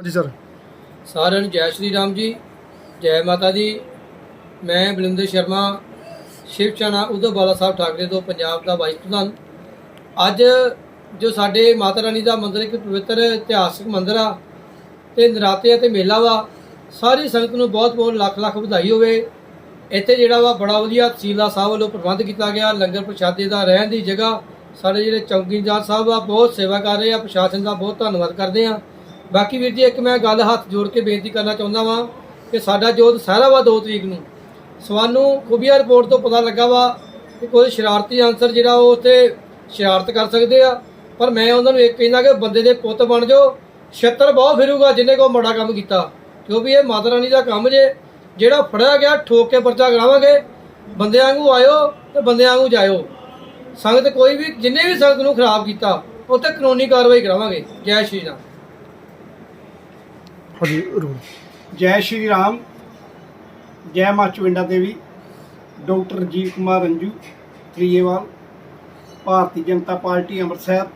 ਹਾਂਜੀ ਸਰ। ਸਾਰਿਆਂ ਨੂੰ ਜੈ ਸ਼੍ਰੀ ਰਾਮ ਜੀ, ਜੈ ਮਾਤਾ ਦੀ। ਮੈਂ ਬਲਿੰਦਰ ਸ਼ਰਮਾ, ਸ਼ਿਵ ਚਨਾ ਉਦੋਵਾਲਾ ਸਾਹਿਬ ਠਾਕਰੇ ਤੋਂ ਪੰਜਾਬ ਦਾ ਵਾਈਸ ਪ੍ਰਧਾਨ। ਅੱਜ ਜੋ ਸਾਡੇ ਮਾਤਾ ਰਾਣੀ ਦਾ ਮੰਦਿਰ ਇੱਕ ਪਵਿੱਤਰ ਇਤਿਹਾਸਕ ਮੰਦਿਰ ਆ, ਤੇ ਨਰਾਤੇ ਅਤੇ ਮੇਲਾ ਵਾ, ਸਾਰੀ ਸੰਗਤ ਨੂੰ ਬਹੁਤ ਬਹੁਤ ਲੱਖ ਲੱਖ ਵਧਾਈ ਹੋਵੇ। ਇੱਥੇ ਜਿਹੜਾ ਵਾ ਬੜਾ ਵਧੀਆ ਤਹਿਸੀਲਦਾਰ ਸਾਹਿਬ ਵੱਲੋਂ ਪ੍ਰਬੰਧ ਕੀਤਾ ਗਿਆ, ਲੰਗਰ ਪ੍ਰਸ਼ਾਦੇ ਦਾ, ਰਹਿਣ ਦੀ ਜਗ੍ਹਾ। ਸਾਡੇ ਜਿਹੜੇ ਚੌਕੀਦਾਰ ਸਾਹਿਬ ਆ, ਬਹੁਤ ਸੇਵਾ ਕਰ ਰਹੇ ਆ, ਪ੍ਰਸ਼ਾਸਨ ਦਾ ਬਹੁਤ ਧੰਨਵਾਦ ਕਰਦੇ ਆ। ਬਾਕੀ ਵੀਰ ਜੀ, ਇੱਕ ਮੈਂ ਗੱਲ ਹੱਥ ਜੋੜ ਕੇ ਬੇਨਤੀ ਕਰਨਾ ਚਾਹੁੰਦਾ ਵਾਂ ਕਿ ਸਾਡਾ ਜੋਤ ਸਾਰਾ ਵਾ 2 ਤਰੀਕ ਨੂੰ। ਸਵਾਨੂੰ ਖੁਬੀਆ ਰਿਪੋਰਟ ਤੋਂ ਪਤਾ ਲੱਗਾ ਵਾ ਕਿ ਕੋਈ ਸ਼ਰਾਰਤੀ ਅਨਸਰ ਜਿਹੜਾ ਉਹ ਉੱਥੇ ਸ਼ਰਾਰਤ ਕਰ ਸਕਦੇ ਆ। ਪਰ ਮੈਂ ਉਹਨਾਂ ਨੂੰ ਇਹ ਕਹਿੰਦਾ ਕਿ ਬੰਦੇ ਦੇ ਪੁੱਤ ਬਣ ਜਾਓ, ਛੱਤਰ ਬਹੁਤ ਫਿਰੂਗਾ ਜਿੰਨੇ ਕੋ ਮਾੜਾ ਕੰਮ ਕੀਤਾ। ਕਿਉਂਕਿ ਇਹ ਮਾਤਾ ਰਾਣੀ ਦਾ ਕੰਮ ਜੇ, ਜਿਹੜਾ ਫੜਿਆ ਗਿਆ, ਠੋਕ ਕੇ ਪਰਚਾ ਕਰਾਵਾਂਗੇ ਬੰਦਿਆਂ ਵਾਂਗੂ ਆਇਓ ਤੇ ਬੰਦਿਆਂ ਵਾਂਗੂ ਜਾਇਓ। ਸੰਗਤ ਕੋਈ ਵੀ, ਜਿੰਨੇ ਵੀ ਸੰਗਤ ਨੂੰ ਖਰਾਬ ਕੀਤਾ ਉੱਤੇ ਕਾਨੂੰਨੀ ਕਾਰਵਾਈ ਕਰਾਵਾਂਗੇ। ਜੈ ਸ਼੍ਰੀ ਰਾਮ। ਹਾਂਜੀ ਰੂਲ। ਜੈ ਸ਼੍ਰੀ ਰਾਮ ਜੈ ਮਾਂ ਚਵਿੰਡਾ ਦੇਵੀ ਡਾਕਟਰ ਰਜੀਵ ਕੁਮਾਰ ਰੰਜੂ ਤ੍ਰੀਏਵਾਲ ਭਾਰਤੀ ਜਨਤਾ ਪਾਰਟੀ ਅੰਮ੍ਰਿਤਸਰ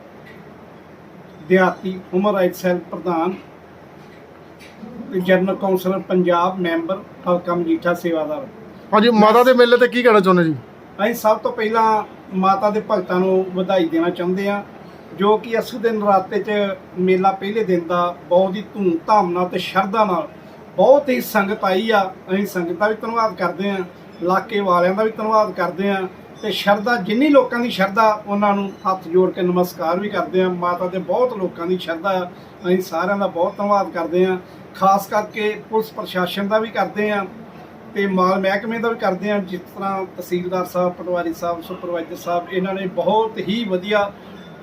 ਦਿਹਾਤੀ ਹਿਊਮਨ ਰਾਈਟ ਸੈੱਲ ਪ੍ਰਧਾਨ ਜਨਰਲ ਕੌਂਸਲਰ ਪੰਜਾਬ ਮੈਂਬਰ ਹਲਕਾ ਮਜੀਠਾ ਸੇਵਾਦਾਰ। ਹਾਂਜੀ ਮਾਤਾ ਦੇ ਮੇਲੇ ਤੇ ਕੀ ਕਹਿਣਾ ਚਾਹੁੰਦੇ ਜੀ? ਅਸੀਂ ਸਭ ਤੋਂ ਪਹਿਲਾਂ ਮਾਤਾ ਦੇ ਭਗਤਾਂ ਨੂੰ ਵਧਾਈ ਦੇਣਾ ਚਾਹੁੰਦੇ ਹਾਂ। ਜੋ ਕਿ ਅਸੂ ਦੇ ਨਰਾਤੇ 'ਚ ਮੇਲਾ ਪਹਿਲੇ ਦਿਨ ਦਾ ਬਹੁਤ ਹੀ ਧੂਮ-ਧਾਮ ਨਾਲ ਤੇ ਸ਼ਰਧਾ ਨਾਲ ਬਹੁਤ ਹੀ ਸੰਗਤ ਆਈ ਆ। ਅਸੀਂ ਸੰਗਤ ਦਾ ਵੀ ਧੰਨਵਾਦ ਕਰਦੇ ਹਾਂ, ਇਲਾਕੇ ਵਾਲਿਆਂ ਦਾ ਵੀ ਧੰਨਵਾਦ ਕਰਦੇ ਹਾਂ ਤੇ ਸ਼ਰਧਾ, ਜਿੰਨੀ ਲੋਕਾਂ ਦੀ ਸ਼ਰਧਾ, ਉਹਨਾਂ ਨੂੰ ਹੱਥ ਜੋੜ ਕੇ ਨਮਸਕਾਰ ਵੀ ਕਰਦੇ ਹਾਂ। ਮਾਤਾ ਦੇ ਬਹੁਤ ਲੋਕਾਂ ਦੀ ਸ਼ਰਧਾ ਆ। ਅਸੀਂ ਸਾਰਿਆਂ ਦਾ ਬਹੁਤ ਧੰਨਵਾਦ ਕਰਦੇ ਹਾਂ। ਖਾਸ ਕਰਕੇ ਪੁਲਿਸ ਪ੍ਰਸ਼ਾਸਨ ਦਾ ਵੀ ਕਰਦੇ ਹਾਂ ਤੇ ਮਾਲ ਮਹਿਕਮੇ ਦਾ ਵੀ ਕਰਦੇ ਆ ਜਿਸ ਤਰ੍ਹਾਂ ਤਹਿਸੀਲਦਾਰ ਸਾਹਿਬ, ਪਟਵਾਰੀ ਸਾਹਿਬ, ਸੁਪਰਵਾਈਜ਼ਰ ਸਾਹਿਬ, ਇਹਨਾਂ ਨੇ ਬਹੁਤ ਹੀ ਵਧੀਆ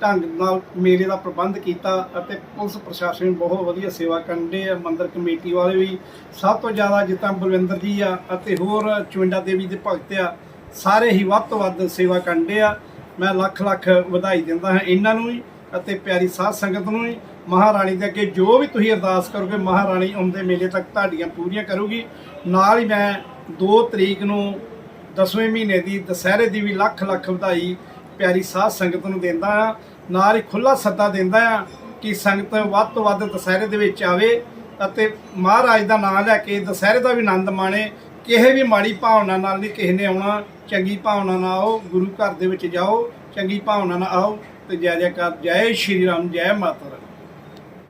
ਢੰਗ ਨਾਲ ਮੇਲੇ ਦਾ ਪ੍ਰਬੰਧ ਕੀਤਾ ਅਤੇ ਪੁਲਿਸ ਪ੍ਰਸ਼ਾਸਨ ਬਹੁਤ ਵਧੀਆ ਸੇਵਾ ਕਰਨ ਦੇ ਆ। ਮੰਦਰ ਕਮੇਟੀ ਵਾਲੇ ਵੀ ਸਭ ਤੋਂ ਜ਼ਿਆਦਾ ਜਿੱਦਾਂ ਬਲਵਿੰਦਰ ਜੀ ਆ ਅਤੇ ਹੋਰ ਚਵਿੰਡਾ ਦੇਵੀ ਦੇ ਭਗਤ ਆ, ਸਾਰੇ ਹੀ ਵੱਧ ਤੋਂ ਵੱਧ ਸੇਵਾ ਕਰਨ ਦੇ ਆ। ਮੈਂ ਲੱਖ ਲੱਖ ਵਧਾਈ ਦਿੰਦਾ ਹਾਂ ਇਹਨਾਂ ਨੂੰ ਵੀ ਅਤੇ ਪਿਆਰੀ ਸਾਧ ਸੰਗਤ ਨੂੰ ਵੀ। ਮਹਾਰਾਣੀ ਦੇ ਅੱਗੇ ਜੋ ਵੀ ਤੁਸੀਂ ਅਰਦਾਸ ਕਰੋਗੇ, ਮਹਾਰਾਣੀ ਆਉਂਦੇ ਮੇਲੇ ਤੱਕ ਤੁਹਾਡੀਆਂ ਪੂਰੀਆਂ ਕਰੂਗੀ। ਨਾਲ ਹੀ ਮੈਂ 2 ਤਰੀਕ ਨੂੰ 10ਵੇਂ ਮਹੀਨੇ ਦੀ ਦੁਸਹਿਰੇ ਦੀ ਵੀ ਲੱਖ ਲੱਖ ਵਧਾਈ ਪਿਆਰੀ ਸਾਧ ਸੰਗਤ ਨੂੰ ਦਿੰਦਾ ਹਾਂ। ਨਾਲ ਹੀ ਖੁੱਲਾ ਸੱਦਾ ਦਿੰਦਾ ਆ ਕਿ ਸੰਗਤ ਵੱਧ ਤੋਂ ਵੱਧ ਦੁਸਹਿਰੇ ਦੇ ਵਿੱਚ ਆਵੇ ਅਤੇ ਮਹਾਰਾਜ ਦਾ ਨਾਮ ਲੈ ਕੇ ਦੁਸਹਿਰੇ ਦਾ ਵੀ ਆਨੰਦ ਮਾਣੇ, ਕਿਸੇ ਵੀ ਮਾੜੀ ਭਾਵਨਾ ਨਾਲ ਨਹੀਂ ਕਿਸੇ ਨੇ ਆਉਣਾ, ਚੰਗੀ ਭਾਵਨਾ ਨਾਲ ਆਓ, ਗੁਰੂ ਘਰ ਦੇ ਵਿੱਚ ਜਾਓ, ਚੰਗੀ ਭਾਵਨਾ ਨਾਲ ਆਓ ਤੇ ਜੈ ਜੈਕਾਰ, ਜੈ ਸ਼੍ਰੀ ਰਾਮ, ਜੈ ਮਾਤਾ ਰਾਣੀ